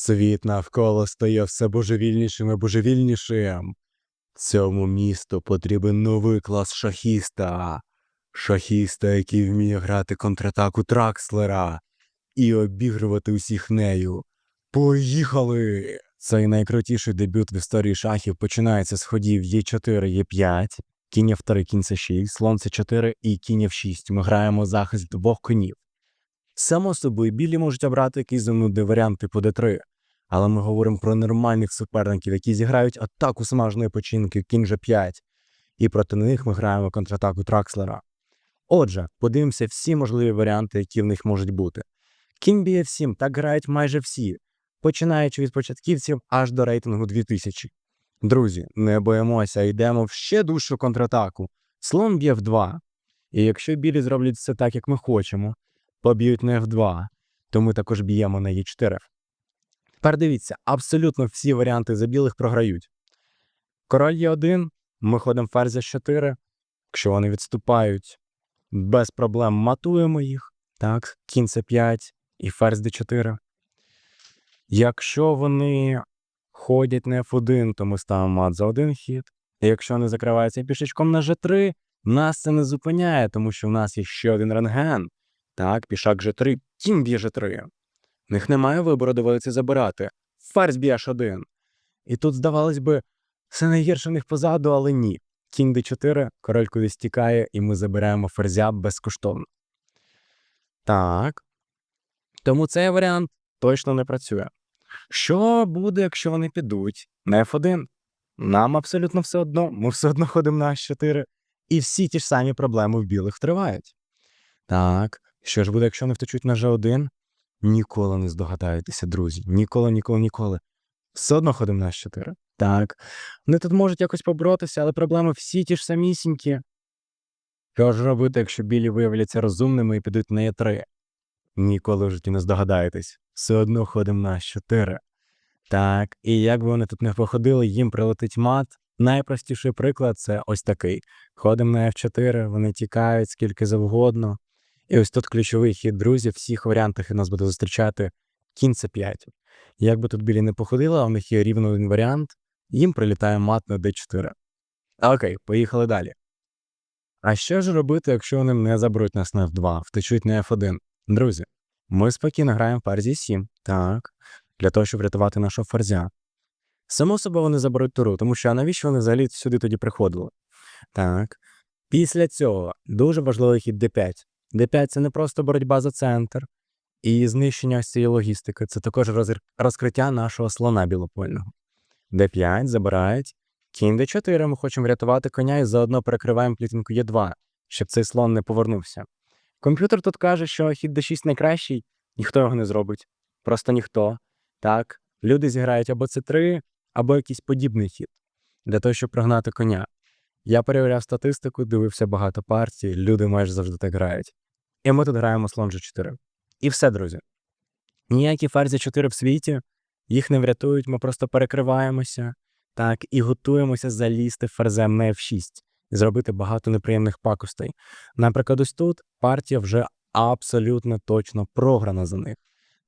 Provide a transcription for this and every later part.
Світ навколо стає все божевільнішим і божевільнішим. Цьому місту потрібен новий клас шахіста. Шахіста, який вміє грати контратаку Тракслера і обігрувати усіх нею. Поїхали! Цей найкрутіший дебют в історії шахів починається з ходів Е4, Е5, кінь F3, кінь С6, слон С4 і кінь F6. Ми граємо захист двох конів. Само собою, білі можуть обрати якийсь занудний варіант типу Д3, але ми говоримо про нормальних суперників, які зіграють атаку смажної починки кінь G5, і проти них ми граємо контратаку Тракслера. Отже, подивимося всі можливі варіанти, які в них можуть бути. Кінь BF7 так грають майже всі, починаючи від початківців аж до рейтингу 2000. Друзі, не боїмося, йдемо в ще дужчу контратаку. Слон б'є в 2. І якщо білі зроблять все так, як ми хочемо, поб'ють на F2, то ми також б'ємо на Е4. Тепер дивіться, абсолютно всі варіанти за білих програють. Король Е1, ми ходимо ферзь 4. Якщо вони відступають, без проблем матуємо їх. Так, кінь С5 і ферзь Д4. Якщо вони ходять на F1, то ми ставимо мат за один хід. І якщо вони закриваються пішечком на G3, нас це не зупиняє, тому що в нас є ще один рентген. Так, пішак G3, кінь б'є G3. В них немає вибору, доводиться забирати. Ферзь б'є H1. І тут, здавалось би, все найгірше в них позаду, але ні. Кінь d4, король кудись тікає, і ми забираємо ферзя безкоштовно. Так. Тому цей варіант точно не працює. Що буде, якщо вони підуть на F1? Нам абсолютно все одно, ми все одно ходимо на H4, і всі ті ж самі проблеми в білих тривають. Так, що ж буде, якщо вони втечуть на G1? Ніколи не здогадаєтеся, друзі. Ніколи, ніколи, ніколи. Все одно ходимо на H4. Так. Вони тут можуть якось поборотися, але проблеми всі ті ж самісінькі. Що ж робити, якщо білі виявляться розумними і підуть на Е3? Ніколи в житті не здогадаєтесь. Все одно ходимо на H4. Так, і як би вони тут не походили, їм прилетить мат. Найпростіший приклад це ось такий. Ходимо на F4, вони тікають скільки завгодно. І ось тут ключовий хід, друзі, в всіх варіантах і нас буде зустрічати кінь С5. Як би тут білі не походили, а у них є рівно один варіант, їм прилітає мат на d4. Окей, поїхали далі. А що ж робити, якщо вони не заберуть нас на F2, втечуть на F1? Друзі, ми спокійно граємо ферзі 7, так, для того, щоб врятувати нашого ферзя. Само собою вони заберуть туру, тому що а навіщо вони взагалі сюди тоді приходили? Так. Після цього дуже важливий хід d5. D5 це не просто боротьба за центр і знищення цієї логістики, це також розкриття нашого слона білопольного. d5 забирають. Кінь d4 ми хочемо врятувати коня і заодно перекриваємо клітинку Е2, щоб цей слон не повернувся. Комп'ютер тут каже, що хід d6 найкращий, ніхто його не зробить. Просто ніхто. Так, люди зіграють або c3, або якийсь подібний хід для того, щоб прогнати коня. Я перевіряв статистику, дивився багато партій, люди майже завжди так грають. І ми тут граємо слон G4. І все, друзі. Ніякі ферзі 4 в світі, їх не врятують, ми просто перекриваємося, так, і готуємося залізти ферзем на F6 і зробити багато неприємних пакостей. Наприклад, ось тут партія вже абсолютно точно програна за них.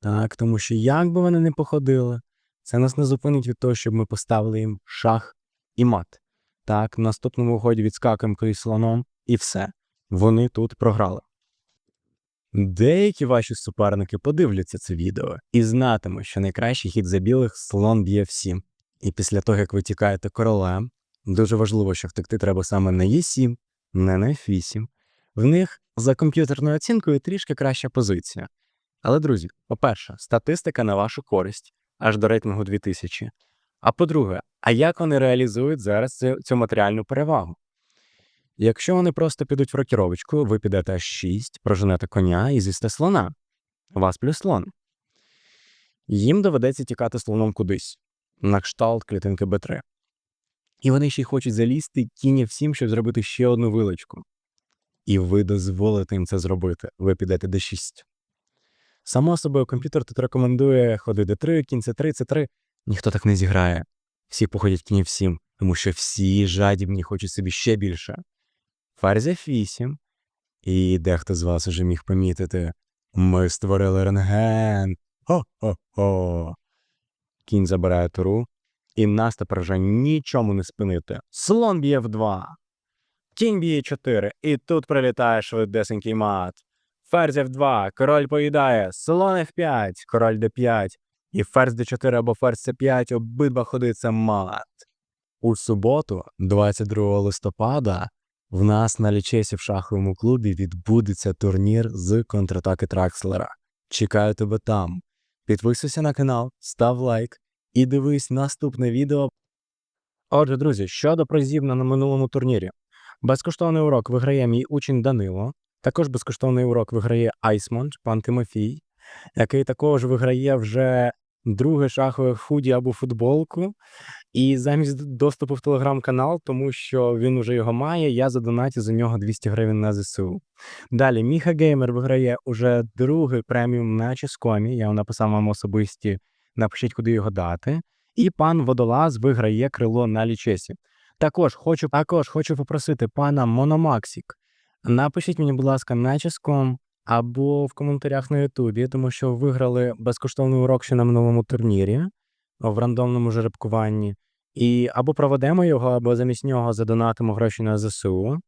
Так, тому що як би вони не походили, це нас не зупинить від того, щоб ми поставили їм шах і мат. Так, в наступному ході відскакуємо колись слоном, і все. Вони тут програли. Деякі ваші суперники подивляться це відео і знатимуть, що найкращий хід за білих слон б'є всім. І після того, як ви тікаєте королем, дуже важливо, що втекти треба саме на Е7, не на F8. В них за комп'ютерною оцінкою трішки краща позиція. Але, друзі, по-перше, статистика на вашу користь аж до рейтингу 2000. А по-друге, а як вони реалізують зараз цю, цю матеріальну перевагу? Якщо вони просто підуть в рокіровочку, ви підете аж 6, проженете коня і з'їсте слона. У вас плюс слон. Їм доведеться тікати слоном кудись, на кшталт клітинки Б3. І вони ще й хочуть залізти кінь всім, щоб зробити ще одну вилочку. І ви дозволите їм це зробити. Ви підете d6. Само собою, комп'ютер тут рекомендує ходи d3, кінь c3, c3. Ніхто так не зіграє. Всі походять кінь всім, тому що всі жадібні хочуть собі ще більше. Ферзь F8. І дехто з вас уже міг помітити. Ми створили рентген. Хо-хо-хо. кінь забирає туру, і нас тепер вже нічому не спинити. Слон б'є в 2. Кінь б'є 4, і тут прилітає швидесенький мат. Ферзь F2, король поїдає, слон F5, король D5, і ферзь D4 або ферзь C5, обидва ходи це мат. У суботу, 22 листопада, в нас на лічесі в шаховому клубі відбудеться турнір з контратаки Тракслера. Чекаю тебе там. Підписуйся на канал, став лайк і дивись наступне відео. Отже, друзі, щодо призів на минулому турнірі. Безкоштовний урок виграє мій учень Данило. Також безкоштовний урок виграє Айсмонд, пан Тимофій, який також виграє вже друге шахове худі або футболку. І замість доступу в телеграм-канал, тому що він уже його має, я задонатю за нього 200 гривень на ЗСУ. Далі Міха Геймер виграє уже другий преміум на Ческомі. Я написав вам особисті, напишіть, куди його дати. І пан Водолаз виграє крило на лічесі. Також хочу, також хочу попросити пана Мономаксік. Напишіть мені, будь ласка, на Ческом або в коментарях на Ютубі, тому що виграли безкоштовний урок ще на минулому турнірі в рандомному жеребкуванні. І або проведемо його, або замість нього задонатимо гроші на ЗСУ.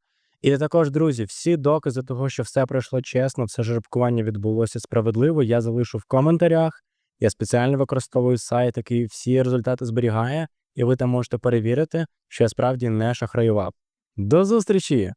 І також, друзі, всі докази того, що все пройшло чесно, все жеребкування відбулося справедливо, я залишу в коментарях. Я спеціально використовую сайт, який всі результати зберігає, і ви там можете перевірити, що я справді не шахраював. До зустрічі!